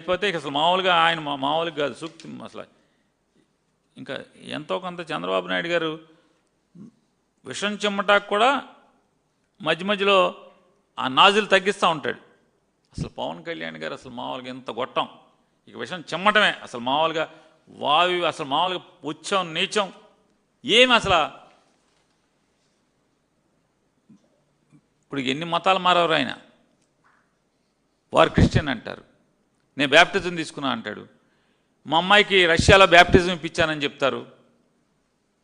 అయిపోతే ఇక అసలు మామూలుగా ఆయన మా- మామూలుగా కాదు సూక్తి అసలు. ఇంకా ఎంతో కొంత చంద్రబాబు నాయుడు గారు విషం చెమ్మటాకు కూడా మధ్య మధ్యలో ఆ నాజులు తగ్గిస్తూ ఉంటాడు. అసలు పవన్ కళ్యాణ్ గారు అసలు మామూలుగా ఎంత గొట్టం. ఇక విషం చెమ్మటమే అసలు మామూలుగా వావి అసలు మామూలుగా పుచ్చం నీచం ఏమి అసలు ఇప్పుడు ఎన్ని మతాలు మారవరు ఆయన? వారు క్రిస్టియన్ అంటారు. నేను బ్యాప్టిజం తీసుకున్నా అంటాడు. మా అమ్మాయికి రష్యాలో బ్యాప్టిజం ఇప్పించానని చెప్తారు.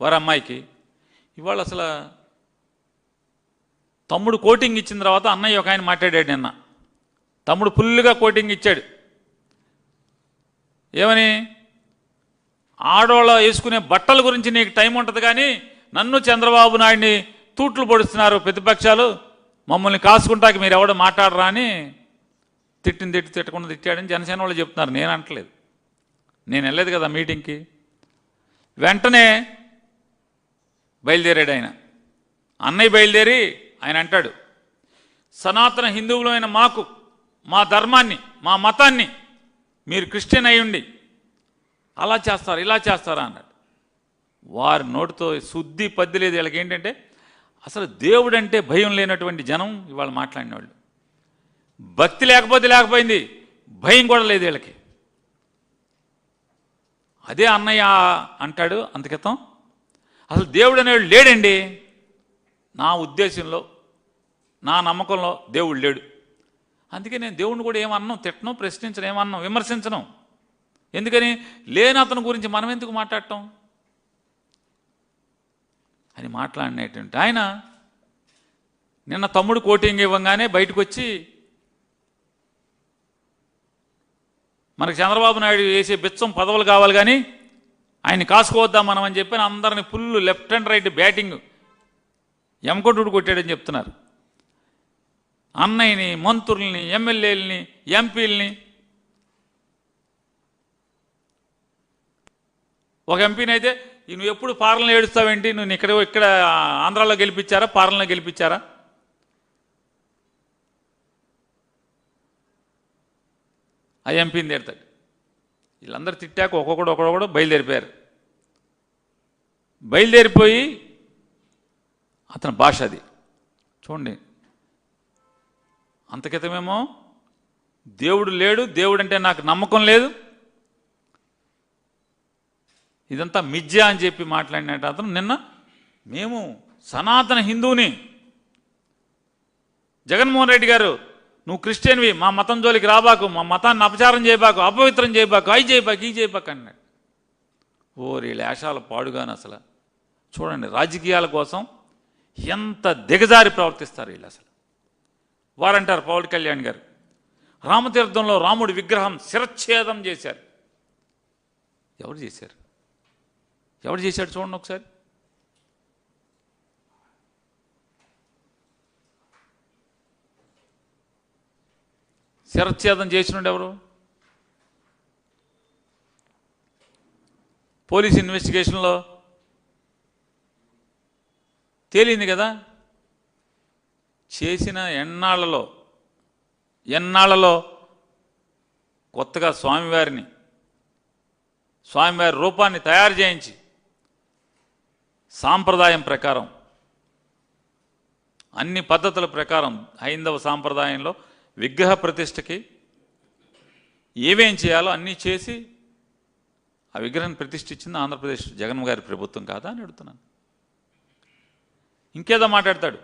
వారి అమ్మాయికి. ఇవాళ అసలు తమ్ముడు కోటింగ్ ఇచ్చిన తర్వాత అన్నయ్య ఒక ఆయన మాట్లాడాడు నిన్న. తమ్ముడు ఫుల్గా కోటింగ్ ఇచ్చాడు. ఏమని? ఆడవాళ్ళ వేసుకునే బట్టల గురించి నీకు టైం ఉంటుంది కానీ నన్ను చంద్రబాబు నాయుడిని తూట్లు పొడుస్తున్నారు ప్రతిపక్షాలు. మమ్మల్ని కాసుకుంటాకి మీరు ఎవడో మాట్లాడరా అని తిట్టిన తిట్టి తిట్టకుండా తిట్టాడని జనసేన వాళ్ళు చెప్తున్నారు. నేను అంటలేదు నేను వెళ్ళలేదు కదా మీటింగ్కి. వెంటనే బయలుదేరాడు ఆయన. అన్నయ్య బయలుదేరి ఆయన అంటాడు సనాతన హిందువులమైన మాకు మా ధర్మాన్ని మా మతాన్ని మీరు క్రిస్టియన్ అయ్యుండి అలా చేస్తారు ఇలా చేస్తారా? అన్నాడు. వారి నోటితో శుద్ధి పద్ది లేదు. వీళ్ళకి ఏంటంటే అసలు దేవుడంటే భయం లేనటువంటి జనం ఇవాళ మాట్లాడిన వాళ్ళు భక్తి లేకపోతే లేకపోయింది భయం కూడా లేదు వీళ్ళకి. అదే అన్నయ్య అంటాడు అంతకితం అసలు దేవుడు అనేవాడు లేడండి. నా ఉద్దేశంలో నా నమ్మకంలో దేవుడు లేడు. అందుకే నేను దేవుడిని కూడా ఏమన్నాం తిట్టను ప్రశ్నించను ఏమన్నాం విమర్శించను. ఎందుకని? లేని అతని గురించి మనం ఎందుకు మాట్లాడటం? అని మాట్లాడినటువంటి ఆయన నిన్న తమ్ముడు కోటింగ్ ఇవ్వగానే బయటకు వచ్చి మనకు చంద్రబాబు నాయుడు వేసే బిచ్చం పదవులు కావాలి కానీ ఆయన కాసుకోవద్దాం మనం అని చెప్పి అందరిని full left and right batting ఎమకొట్టుడు కొట్టాడని చెప్తున్నారు. అన్నయ్యని మంత్రుల్ని ఎమ్మెల్యేలని ఎంపీలని ఒక ఎంపీని అయితే నువ్వు ఎప్పుడు పాలన ఏడుస్తావేంటి? నువ్వు ఇక్కడ ఇక్కడ ఆంధ్రాలో గెలిపించారా? పాలనలో గెలిపించారా? ఆ ఎంపీని తిడతాడు. వీళ్ళందరూ తిట్టాక ఒక్కొక్కడు ఒక్కొక్కడు బయలుదేరిపోయారు. బయలుదేరిపోయి అతని భాష అది. చూడండి. అంతకితమేమో దేవుడు లేడు దేవుడు అంటే నాకు నమ్మకం లేదు. ఇదంతా మిథ్య అని చెప్పి మాట్లాడినట్టు అతను. నిన్న మేము సనాతన హిందువుని జగన్మోహన్ రెడ్డి గారు నువ్వు క్రిస్టియన్వి మా మతం జోలికి రాబాకు మా మతాన్ని అపచారం చేయబాకు అపవిత్రం చేయబాకు అయి చేయబాకు ఈ చేయబాకు అన్నాడు. ఓరి లేశాల పాడుగాను అసలు. చూడండి రాజకీయాల కోసం ఎంత దిగజారి ప్రవర్తిస్తారు వీళ్ళు అసలు. వారంటారు పవన్ కళ్యాణ్ గారు. రామతీర్థంలో రాముడి విగ్రహం శిరచ్ఛేదం చేశారు. ఎవరు చేశారు? ఎవరు చేశాడు చూడండి ఒకసారి. శరచ్ఛేదం చేసినోడు ఎవరు? పోలీస్ ఇన్వెస్టిగేషన్లో తేలింది కదా? చేసిన ఎన్నాళ్ళలో ఎన్నాళ్ళలో కొత్తగా స్వామివారిని స్వామివారి రూపాన్ని తయారు చేయించి సాంప్రదాయం ప్రకారం అన్ని పద్ధతుల ప్రకారం హైందవ సాంప్రదాయంలో విగ్రహ ప్రతిష్టకి ఏమేం చేయాలో అన్నీ చేసి ఆ విగ్రహాన్ని ప్రతిష్ఠించింది ఆంధ్రప్రదేశ్ జగన్ గారి ప్రభుత్వం కాదా అని అడుగుతున్నాను. ఇంకేదో మాట్లాడతాడు.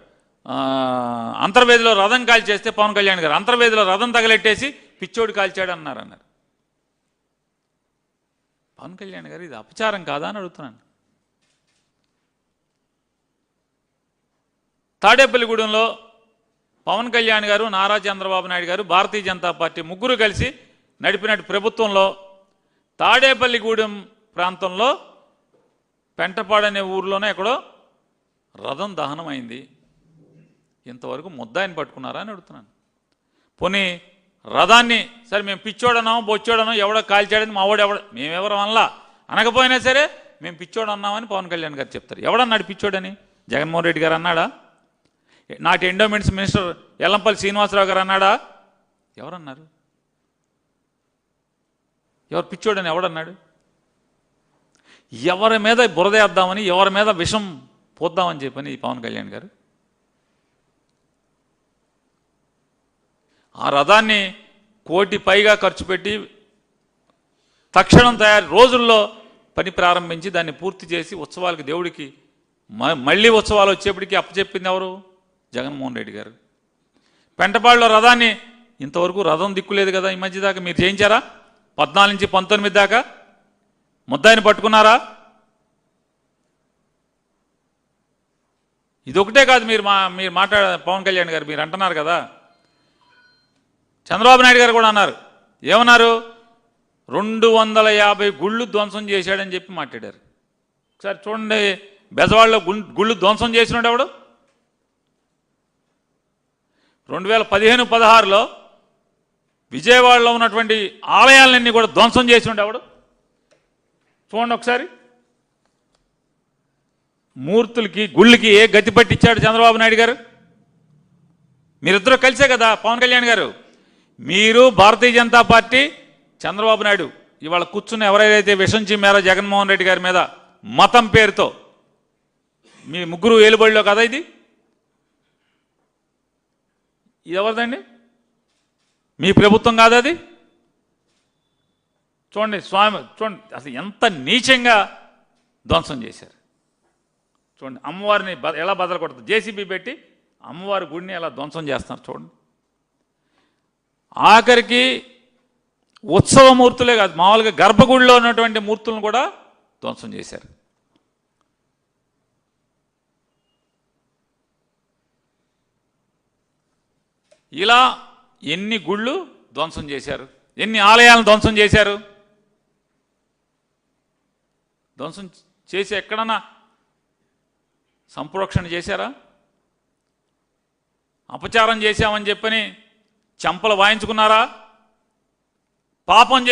అంతర్వేదిలో రథం కాల్చేస్తే పవన్ కళ్యాణ్ గారు అంతర్వేదిలో రథం తగలెట్టేసి పిచ్చోడు కాల్చాడు అన్నారు అన్నారు. పవన్ కళ్యాణ్ గారు ఇది అపచారం కాదా అని అడుగుతున్నాను. తాడేపల్లిగూడెంలో పవన్ కళ్యాణ్ గారు నారా చంద్రబాబు నాయుడు గారు భారతీయ జనతా పార్టీ ముగ్గురు కలిసి నడిపినట్టు ప్రభుత్వంలో తాడేపల్లిగూడెం ప్రాంతంలో పెంటపాడు అనే ఊర్లోనే ఎక్కడో రథం దహనం అయింది ఇంతవరకు ముద్దాయిని పట్టుకున్నారా అని అడుగుతున్నాను. పోనీ రథాన్ని సరే మేము పిచ్చోడన్నాం బొచ్చోడన్నాం ఎవడో కాల్చాడని మా వాడు ఎవడ మేమెవరం అనలా. అనకపోయినా సరే మేము పిచ్చోడు అన్నామని పవన్ కళ్యాణ్ గారు చెప్తారు. ఎవడన్నాడు పిచ్చోడని? జగన్మోహన్ రెడ్డి గారు అన్నాడా? నాటి ఎండోమెంట్స్ మినిస్టర్ ఎల్లంపల్లి శ్రీనివాసరావు గారు అన్నాడా? ఎవరన్నారు? ఎవరు పిచ్చోడని ఎవడన్నాడు? ఎవరి మీద బురదేద్దామని ఎవరి మీద విషం పోద్దామని చెప్పని పవన్ కళ్యాణ్ గారు. ఆ రథాన్ని కోటి పైగా ఖర్చు పెట్టి తక్షణం తయారు రోజుల్లో పని ప్రారంభించి దాన్ని పూర్తి చేసి ఉత్సవాలకి దేవుడికి మ- మళ్ళీ ఉత్సవాలు వచ్చేప్పటికీ అప్పచెప్పింది ఎవరు? జగన్మోహన్ రెడ్డి గారు. పెంటపాడులో రథాన్ని ఇంతవరకు రథం దిక్కులేదు కదా ఈ మధ్య దాకా మీరు చేయించారా? పద్నాలుగు నుంచి పంతొమ్మిది దాకా? ముద్దాయిని పట్టుకున్నారా? ఇదొకటే కాదు మీరు మా మీరు మాట్లాడ పవన్ కళ్యాణ్ గారు మీరు అంటున్నారు కదా. చంద్రబాబు నాయుడు గారు కూడా అన్నారు. ఏమన్నారు? రెండు వందల యాభై గుళ్ళు ధ్వంసం చేశాడని చెప్పి మాట్లాడారు. ఒకసారి చూడండి బెజవాడలో గుళ్ళు ధ్వంసం చేసినాడు ఎవడు? రెండు వేల పదిహేను పదహారులో విజయవాడలో ఉన్నటువంటి ఆలయాలన్నీ కూడా ధ్వంసం చేసి ఉండేవాడు చూడండి ఒకసారి. మూర్తులకి గుళ్ళకి ఏ గతి పట్టించాడు చంద్రబాబు నాయుడు గారు? మీరిద్దరూ కలిసే కదా పవన్ కళ్యాణ్ గారు. మీరు భారతీయ జనతా పార్టీ చంద్రబాబు నాయుడు. ఇవాళ కూర్చున్న ఎవరైతే విషం చిమ్మారో జగన్మోహన్ రెడ్డి గారి మీద మతం పేరుతో మీ ముగ్గురు ఏలుబడిలో కదా ఇది? ఇది ఎవరిదండి? మీ ప్రభుత్వం కాదు అది? చూడండి స్వామి చూడండి అసలు ఎంత నీచంగా ధ్వంసం చేశారు. చూడండి అమ్మవారిని బ- ఎలా బదలు జేసీబీ పెట్టి అమ్మవారి గుడిని ఎలా ధ్వంసం చేస్తున్నారు చూడండి. ఆఖరికి ఉత్సవ మూర్తులే కాదు మామూలుగా గర్భగుడిలో ఉన్నటువంటి మూర్తులను కూడా ధ్వంసం చేశారు. ఇలా ఎన్ని గుళ్ళు ధ్వంసం చేశారు? ఎన్ని ఆలయాలను ధ్వంసం చేశారు? ధ్వంసం చేసి ఎక్కడన్నా సంప్రోక్షణ చేశారా? అపచారం చేశామని చెప్పని చెంపలు వాయించుకున్నారా? పాపం